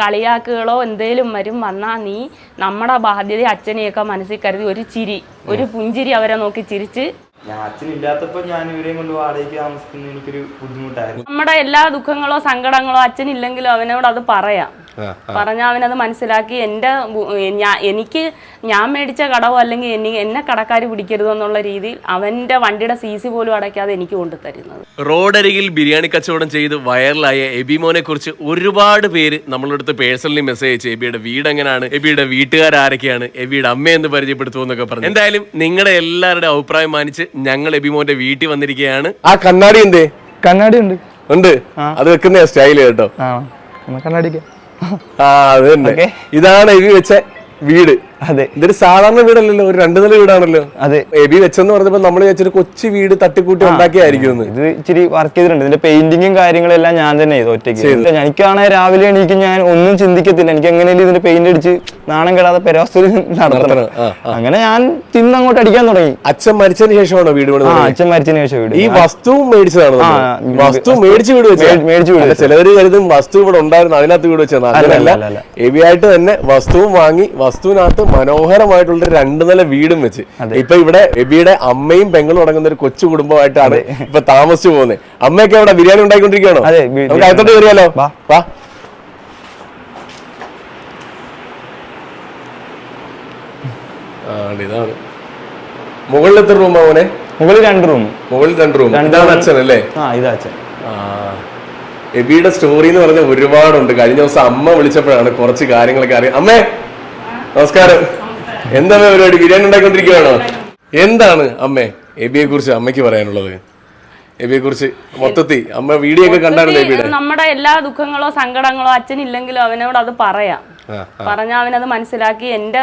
കളിയാക്കുകളോ എന്തേലും വരും വന്നാൽ നീ നമ്മുടെ ബാധ്യത അച്ഛനെയൊക്കെ മനസ്സിൽ കരുതി ഒരു ചിരി ഒരു പുഞ്ചിരി അവരെ നോക്കി ചിരിച്ച് ഞാൻ അച്ഛനില്ലാത്തപ്പോ ഞാൻ ഇവരെയും കൊണ്ട് വാടകയ്ക്ക് താമസിക്കുന്ന എനിക്കൊരു ബുദ്ധിമുട്ടായിരുന്നു. നമ്മുടെ എല്ലാ ദുഃഖങ്ങളോ സങ്കടങ്ങളോ അച്ഛനില്ലെങ്കിലും അവനോട് അത് പറയാം. പറഞ്ഞാൽ അവനത് മനസ്സിലാക്കി എന്റെ എനിക്ക് ഞാൻ മേടിച്ച കടവോ അല്ലെങ്കിൽ എനി എന്നെ കടക്കാർ പിടിക്കരുത് എന്നുള്ള രീതിയിൽ അവന്റെ വണ്ടിയുടെ സി സി പോലും അടയ്ക്കാതെ എനിക്ക് കൊണ്ടു തരുന്നത് റോഡരികിൽ ബിരിയാണി കച്ചവടം ചെയ്ത് വൈറലായ എബിമോനെ കുറിച്ച് ഒരുപാട് പേര് നമ്മളുടെ അടുത്ത് പേഴ്സണലി മെസ്സേജ് അയച്ചു. എബിയുടെ വീട് എങ്ങനെയാണ് എബിയുടെ വീട്ടുകാരാരൊക്കെയാണ് എബിയുടെ അമ്മയെന്ന് പരിചയപ്പെടുത്തുമെന്നൊക്കെ പറഞ്ഞു. എന്തായാലും നിങ്ങളുടെ എല്ലാവരുടെ അഭിപ്രായം മാനിച്ച് ഞങ്ങൾ എബിമോന്റെ വീട്ടിൽ വന്നിരിക്കുകയാണ്. ആ കണ്ണാടി എന്തേ? കണ്ണാടി ഉണ്ട്. ഉണ്ട്? അത് വെക്കുന്ന സ്റ്റൈൽ കേട്ടോ. കണ്ണാടിക്ക്. ആ അത് തന്നെ. ഇതാണ് എഴുതി വെച്ച വീട്. അതെ. ഇതൊരു സാധാരണ വീടല്ലല്ലോ ഒരു രണ്ടു നില വീടാണല്ലോ. അതെ. എബി വെച്ചെന്ന് പറഞ്ഞപ്പോ നമ്മൾ വെച്ചൊരു കൊച്ചു വീട് തട്ടിക്കൂട്ടി ഉണ്ടാക്കിയായിരിക്കും ഇത് ഇച്ചിരി വർക്ക് ചെയ്തിട്ടുണ്ട്. ഇതിന്റെ പെയിന്റിങ്ങും കാര്യങ്ങളെല്ലാം ഞാൻ തന്നെ ചെയ്തു ഒറ്റയ്ക്ക്. എനിക്കാണെങ്കിൽ രാവിലെ എണീക്കും ഞാൻ ഒന്നും ചിന്തിക്കത്തില്ല. എനിക്ക് എങ്ങനെയും ഇതിന്റെ പെയിന്റ് അടിച്ച് നാണം കെടാതെ പെരാസ്തൂരി നടത്തണം. അങ്ങനെ ഞാൻ തിന്ന് അങ്ങോട്ട് അടിക്കാൻ തുടങ്ങി. അച്ഛൻ മരിച്ചതിന് ശേഷമാണോ വീട് അച്ഛൻ മരിച്ചതിന് ശേഷം വീട്. ഈ വസ്തു മേടിച്ചതാണ് വസ്തു മേടിച്ച് വീട് മേടിച്ച് വീട്. ചിലവര് കരുതും വസ്തു ഇവിടെ ഉണ്ടായിരുന്നു അതിനകത്ത് വീട് വെച്ചാൽ അങ്ങനെയല്ല അല്ല. ആയിട്ട് തന്നെ വസ്തുവും വാങ്ങി വസ്തുവിനകത്ത് മനോഹരമായിട്ടുള്ള രണ്ടു നില വീടും വെച്ച്. ഇപ്പൊ ഇവിടെ എബിയുടെ അമ്മയും പെങ്ങളും അടങ്ങുന്ന ഒരു കൊച്ചു കുടുംബമായിട്ടാണ് ഇപ്പൊ താമസിച്ചു പോകുന്നത്. അമ്മയൊക്കെ അവിടെ ബിരിയാണി ഉണ്ടായിക്കൊണ്ടിരിക്കുകയാണോ? നമുക്ക് അകത്തോട്ട് കയറിയാലോ വാ. വാ. ആ, എത്ര റൂമാ മോനെ? മുകളിൽ രണ്ട് റൂം മുകളിൽ രണ്ട് റൂം ഇതാണ് അച്ഛൻ അല്ലേ? ആ ഇതാ അച്ഛൻ. എബിയുടെ സ്റ്റോറി എന്ന് പറഞ്ഞ ഒരുപാടുണ്ട്. കഴിഞ്ഞ ദിവസം അമ്മ വിളിച്ചപ്പോഴാണ് കുറച്ച് കാര്യങ്ങളൊക്കെ അറിയാം അമ്മേ! നമസ്കാരം. എന്താണ് പരിപാടി? ബിരിയാണി ഉണ്ടാക്കിക്കൊണ്ടിരിക്കുകയാണോ എന്താണ് അമ്മേ എബിയെ കുറിച്ച് അമ്മയ്ക്ക് പറയാനുള്ളത്? എബിയെ കുറിച്ച് മൊത്തത്തിൽ അമ്മ വീഡിയോ ഒക്കെ കണ്ടായിരുന്നു എബിയുടെ? നമ്മുടെ എല്ലാ ദുഃഖങ്ങളോ സങ്കടങ്ങളോ അച്ഛൻ ഇല്ലെങ്കിലും അവനോട് അത് പറയാം. പറഞ്ഞ പറഞ്ഞാൽ അവനത് മനസ്സിലാക്കി എന്റെ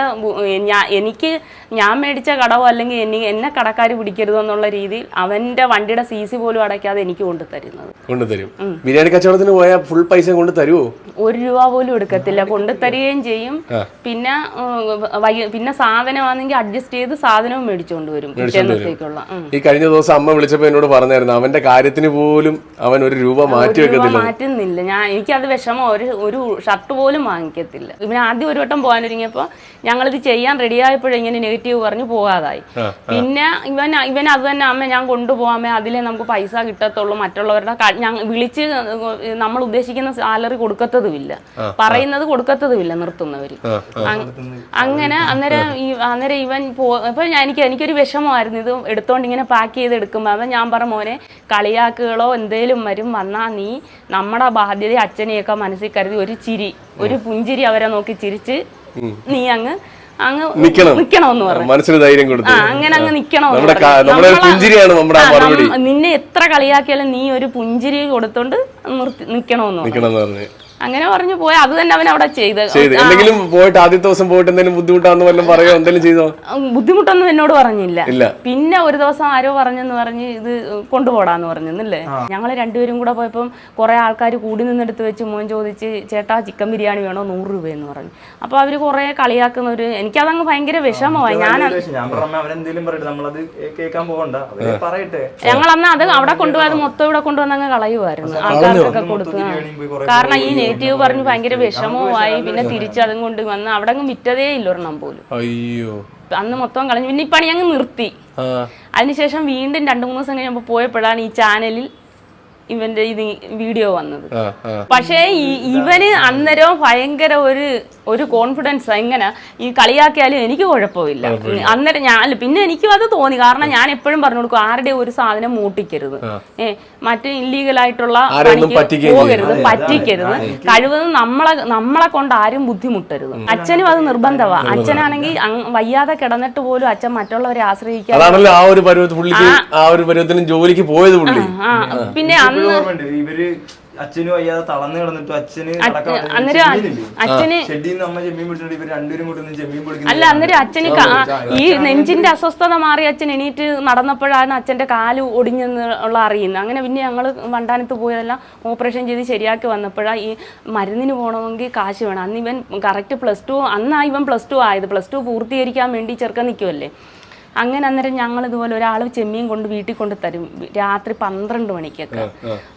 എനിക്ക് ഞാൻ മേടിച്ച കടവോ അല്ലെങ്കിൽ എനി എന്നെ കടക്കാർ പിടിക്കരുത് എന്നുള്ള രീതിയിൽ അവന്റെ വണ്ടിയുടെ സി സി പോലും അടയ്ക്കാതെ എനിക്ക് കൊണ്ടു തരുന്നത് കൊണ്ടുതരും ബിരിയാണി കച്ചവടത്തിന് പോയാൽ ഫുൾ പൈസ കൊണ്ട് തരുമോ ഒരു രൂപ പോലും എടുക്കത്തില്ല. കൊണ്ടു തരികയും ചെയ്യും പിന്നെ വൈ- പിന്നെ സാധനമാണെങ്കിൽ അഡ്ജസ്റ്റ് ചെയ്ത് സാധനവും മേടിച്ചുകൊണ്ട് വരും പിറ്റേന്നത്തേക്കുള്ള ഉം. ഈ കഴിഞ്ഞ ദിവസം അമ്മ വിളിച്ചപ്പോ എന്നോട് പറഞ്ഞായിരുന്നു അവന്റെ കാര്യത്തിന് പോലും അവൻ ഒരു രൂപ മാറ്റി ഒരു രൂപ വെക്കത്തില്ല മാറ്റുന്നില്ല. ഞാൻ എനിക്കത് വിഷമം. ഒരു ഒരു ഷർട്ട് പോലും വാങ്ങിക്കത്തില്ല. പിന്നെ ആദ്യം ഒരു വട്ടം പോകാനൊരുങ്ങിയപ്പോൾ ഞങ്ങളിത് ചെയ്യാൻ റെഡി ആയപ്പോഴും ഇങ്ങനെ നെഗറ്റീവ് പറഞ്ഞു പോകാതായി. പിന്നെ ഇവൻ ഇവൻ അത് തന്നെ അമ്മ ഞാൻ കൊണ്ടുപോകാമേ അതിലേ നമുക്ക് പൈസ കിട്ടത്തുള്ളൂ മറ്റുള്ളവരുടെ വിളിച്ച് നമ്മൾ ഉദ്ദേശിക്കുന്ന സാലറി കൊടുക്കത്തതുമില്ല. പറയുന്നത് കൊടുക്കത്തതുമില്ല നിർത്തുന്നവര്. അങ്ങനെ അന്നേരം ഈ അന്നേരം ഇവൻ പോ ഇപ്പൊ എനിക്ക് എനിക്കൊരു വിഷമമായിരുന്നു. ഇത് എടുത്തോണ്ട് ഇങ്ങനെ പാക്ക് ചെയ്ത് എടുക്കുമ്പോൾ അപ്പം ഞാൻ പറഞ്ഞ മോനെ കളിയാക്കുകളോ എന്തേലും വരും വന്നാ നീ നമ്മുടെ ബാധ്യത അച്ഛനെയൊക്കെ മനസ്സിൽ കരുതി ഒരു ചിരി ഒരു പുഞ്ചിരി അവരെ നോക്കി ചിരിച്ച് നീ അങ്ങ് അങ്ങ് നിക്കണം. നിക്കണമെന്ന് പറഞ്ഞു. മനസ്സിന് ധൈര്യം കൊടുത്തു. അങ്ങനെ അങ്ങ് നിക്കണമെന്ന്. നിന്നെ എത്ര കളിയാക്കിയാലും നീ ഒരു പുഞ്ചിരി കൊടുത്തോണ്ട് നിർത്തി നിക്കണമെന്ന് എന്ന് പറഞ്ഞു. അങ്ങനെ പറഞ്ഞു പോയ അത് തന്നെ അവൻ അവിടെ ചെയ്ത്. എന്തെങ്കിലും പോയിട്ട് ആദ്യത്തെ ദിവസം പോയിട്ട് എന്തെങ്കിലും ബുദ്ധിമുട്ടാന്ന് വല്ലതും പറയോ? എന്തെങ്കിലും ചെയ്തോ? ബുദ്ധിമുട്ടൊന്നും എന്നോട് പറഞ്ഞില്ല. ഇല്ല. പിന്നെ ഒരു ദിവസം ആരോ പറഞ്ഞെന്ന് പറഞ്ഞ് ഇത് കൊണ്ടുപോടാന്ന് പറഞ്ഞെന്നല്ലേ? ഞങ്ങൾ രണ്ടുപേരും കൂടെ പോയപ്പം കുറെ ആൾക്കാർ കൂടി നിന്നെടുത്ത് വെച്ച് മോൻ ചോദിച്ച് ചേട്ടാ ചിക്കൻ ബിരിയാണി വേണോ? നൂറ് രൂപയെന്ന് പറഞ്ഞു. അപ്പൊ അവർ കുറെ കളിയാക്കുന്ന ഒരു എനിക്കതങ്ങ് ഭയങ്കര വിഷമമായി ഞാൻ ഞാൻ പറഞ്ഞ അവരെന്തേലും പറയട്ടെ നമ്മളത് കേൾക്കാൻ പോകണ്ട അവർ പറയട്ടെ. ഞങ്ങൾ അന്ന് അത് അവിടെ കൊണ്ടുപോയത് മൊത്തം ഇവിടെ കൊണ്ടുവന്ന് അങ്ങ് കളയുമായിരുന്നു ആൾക്കാർക്കൊക്കെ കുറേ കാരണം ഈ നെഗറ്റീവ് പറഞ്ഞ് ഭയങ്കര വിഷമവുമായി പിന്നെ തിരിച്ച് അതും കൊണ്ട് വന്ന് അവിടെ അങ്ങ് വിറ്റതേ ഇല്ല ഒരെണ്ണം പോലും. അയ്യോ. അന്ന് മൊത്തം കളഞ്ഞു. പിന്നെ ഈ പണി അങ്ങ് നിർത്തി. അതിനുശേഷം വീണ്ടും രണ്ടു മൂന്ന് ദിവസം കഴിയുമ്പോൾ പോയപ്പോഴാണ് ഈ ചാനലിൽ ഇവന്റെ ഇത് വീഡിയോ വന്നത്. പക്ഷേ ഇവന് അന്നേരം ഭയങ്കര ഒരു ഒരു കോൺഫിഡൻസ് എങ്ങനെ ഈ കളിയാക്കിയാലും എനിക്ക് കുഴപ്പമില്ല. അന്നേരം ഞാൻ പിന്നെ എനിക്കും അത് തോന്നി. കാരണം ഞാൻ എപ്പോഴും പറഞ്ഞു കൊടുക്കും ആരുടെ ഒരു സാധനം മൂട്ടിക്കരുത്. ഏ മറ്റു ഇല്ലീഗൽ ആയിട്ടുള്ള പോകരുത് പറ്റിക്കരുത്. കഴിവതും നമ്മളെ നമ്മളെ കൊണ്ട് ആരും ബുദ്ധിമുട്ടരുത്. അച്ഛനും അത് നിർബന്ധമാണ് അച്ഛനാണെങ്കിൽ വയ്യാതെ കിടന്നിട്ട് പോലും അച്ഛൻ മറ്റുള്ളവരെ ആശ്രയിക്കാൻ ആ ഒരു പരുവത്തിന് ജോലിക്ക് പോയത് പുള്ളി. പിന്നെ അന്ന് ഇവർ അച്ഛനും വയ്യാതെ തളർന്നു കിടന്നിട്ട് അച്ഛന് അല്ല അന്നേരം അച്ഛന് ഈ നെഞ്ചിന്റെ അസ്വസ്ഥത മാറി അച്ഛൻ എണീറ്റ് നടന്നപ്പോഴാണ് അച്ഛന്റെ കാൽ ഒടിഞ്ഞെന്ന് ഉള്ള അറിയുന്നത്. അങ്ങനെ പിന്നെ ഞങ്ങൾ വണ്ടാനത്ത് പോയതെല്ലാം ഓപ്പറേഷൻ ചെയ്ത് ശരിയാക്കി വന്നപ്പോഴാണ് ഈ മരുന്നിന് പോകണമെങ്കിൽ കാശ് വേണം. അന്ന് ഇവൻ കറക്റ്റ് പ്ലസ് ടു അന്നാണ് ഇവൻ പ്ലസ് ടു ആയത്. പ്ലസ് ടു പൂർത്തീകരിക്കാൻ വേണ്ടി ചെറുക്കം നിൽക്കുമല്ലേ അങ്ങനെ അന്നേരം ഞങ്ങൾ ഇതുപോലെ ഒരാൾ ചെമ്മീൻ കൊണ്ട് വീട്ടിൽ കൊണ്ട് തരും. രാത്രി പന്ത്രണ്ട് മണിക്കൊക്കെ.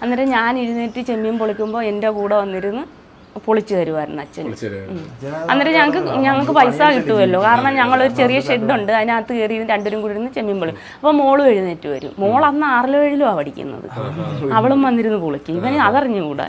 അന്നേരം ഞാൻ എഴുന്നേറ്റ് ചെമ്മീൻ പൊളിക്കുമ്പോൾ എന്റെ കൂടെ വന്നിരുന്ന് പൊളിച്ചു തരുമായിരുന്നു അച്ഛൻ അന്നേരം ഞങ്ങൾക്ക് ഞങ്ങൾക്ക് പൈസ കിട്ടുമല്ലോ കാരണം ഞങ്ങളൊരു ചെറിയ ഷെഡുണ്ട്. അതിനകത്ത് കയറി രണ്ടുപേരും കൂടി ഇരുന്ന് ചെമ്മീൻ പൊളി അപ്പോൾ മോളും എഴുന്നേറ്റ് വരും. മോൾ അന്ന് ആറിലോ ഏഴിലോ ആ പഠിക്കുന്നത്. അവളും വന്നിരുന്ന് പൊളിക്കും. ഇവന് അതറിഞ്ഞുകൂടാ.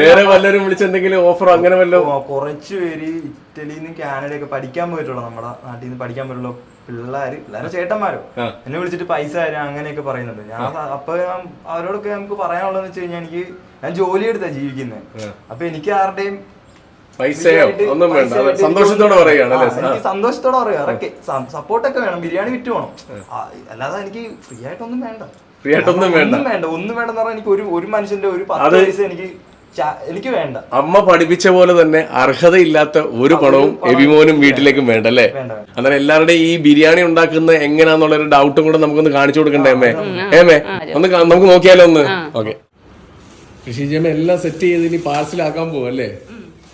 വേറെ വല്ലവരും വിളിച്ചെന്തെങ്കിലും ഓഫർ അങ്ങനെ വല്ലതും? കുറച്ച് പേര് ഇറ്റലിയിൽ നിന്ന് കാനഡയൊക്കെ പഠിക്കാൻ പോയിട്ടുള്ളൂ. നമ്മുടെ നാട്ടിൽ നിന്ന് പഠിക്കാൻ പോയിട്ടുള്ള. പിള്ളേര് പിള്ളേരെ ചേട്ടന്മാരോ. എന്നെ വിളിച്ചിട്ട് പൈസ തരാം അങ്ങനെയൊക്കെ പറയുന്നുണ്ട്. ഞാൻ അപ്പൊ ഞാൻ അവരോടൊക്കെ നമുക്ക് പറയാനുള്ളതെന്ന് വെച്ച് കഴിഞ്ഞാൽ എനിക്ക് ഞാൻ ജോലി എടുത്താ ജീവിക്കുന്നത് അപ്പൊ എനിക്ക് ആരുടെയും പൈസയോ? ഒന്നും വേണ്ട. സന്തോഷത്തോടെ പറയുകയാണ് എനിക്ക് സന്തോഷത്തോടെ പറയാം അതൊക്കെ സപ്പോർട്ടൊക്കെ വേണം. ബിരിയാണി വിറ്റ് വേണം അല്ലാതെ എനിക്ക് ഫ്രീ ആയിട്ടൊന്നും വേണ്ട. ഫ്രീ ആയിട്ടൊന്നും വേണ്ട ഒന്നും വേണ്ട. ഒന്നും വേണ്ടെന്ന് പറഞ്ഞാൽ എനിക്ക് ഒരു ഒരു മനുഷ്യന്റെ ഒരു പത്ത് പൈസ എനിക്ക് എനിക്ക് വേണ്ട. അമ്മ പഠിപ്പിച്ച പോലെ തന്നെ അർഹതയില്ലാത്ത ഒരു പണവും എബിമോനും വീട്ടിലേക്കും വേണ്ട അല്ലേ. അന്നേരം എല്ലാവരുടെയും ഈ ബിരിയാണി ഉണ്ടാക്കുന്ന എങ്ങനെയാന്നുള്ള ഒരു ഡൗട്ടും കൂടെ നമുക്കൊന്ന് കാണിച്ചു കൊടുക്കണ്ടേ അമ്മേ? ഏമേ ഒന്ന് നമുക്ക് നോക്കിയാലോ ഒന്ന്? ഓക്കെ. ഋഷിജമ്മ എല്ലാം സെറ്റ് ചെയ്ത് ഇനി പാർസലാക്കാൻ പോകും അല്ലേ?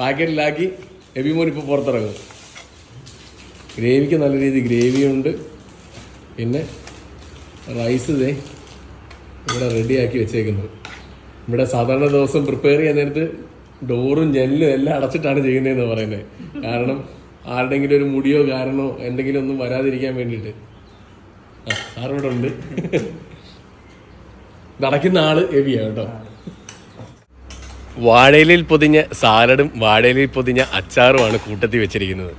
പാക്കറ്റിലാക്കി എബിമോൻ ഇപ്പൊ പുറത്തിറങ്ങും. ഗ്രേവിക്ക് നല്ല രീതി ഗ്രേവിയുണ്ട്. പിന്നെ റൈസ് ഇതേ ഇവിടെ റെഡിയാക്കി വെച്ചേക്കുന്നു ഇവിടെ സാധാരണ ദിവസം പ്രിപ്പയർ ചെയ്യാൻ നേരത്ത് ഡോറും ജനലും എല്ലാം അടച്ചിട്ടാണ് ചെയ്യുന്നതെന്ന് പറയുന്നത് കാരണം ആരുടെങ്കിലും ഒരു മുടിയോ കാരണോ എന്തെങ്കിലും ഒന്നും വരാതിരിക്കാൻ വേണ്ടിട്ട് ആ സാർ ഉണ്ട്. നടക്കുന്ന ആൾ എവിയാ കേട്ടോ. വാഴയിലിൽ പൊതിഞ്ഞ സാലഡും വാഴയിലിൽ പൊതിഞ്ഞ അച്ചാറുമാണ് കൂട്ടത്തിൽ വെച്ചിരിക്കുന്നത്.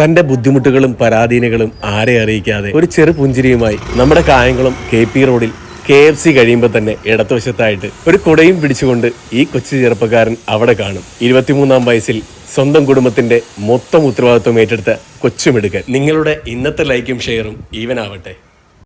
തന്റെ ബുദ്ധിമുട്ടുകളും പരാധീനകളും ആരെ അറിയിക്കാതെ ഒരു ചെറു പുഞ്ചിരിയുമായി നമ്മുടെ കായംകുളം കെ പി റോഡിൽ കെ എഫ് സി കഴിയുമ്പോൾ തന്നെ ഇടതുവശത്തായിട്ട് ഒരു കുടയും പിടിച്ചുകൊണ്ട് ഈ കൊച്ചു ചെറുപ്പക്കാരൻ അവിടെ കാണും. ഇരുപത്തിമൂന്നാം വയസ്സിൽ സ്വന്തം കുടുംബത്തിന്റെ മൊത്തം ഉത്തരവാദിത്വം ഏറ്റെടുത്ത കൊച്ചുമെടുക്കൻ നിങ്ങളുടെ ഇന്നത്തെ ലൈക്കും ഷെയറും ഈവനാവട്ടെ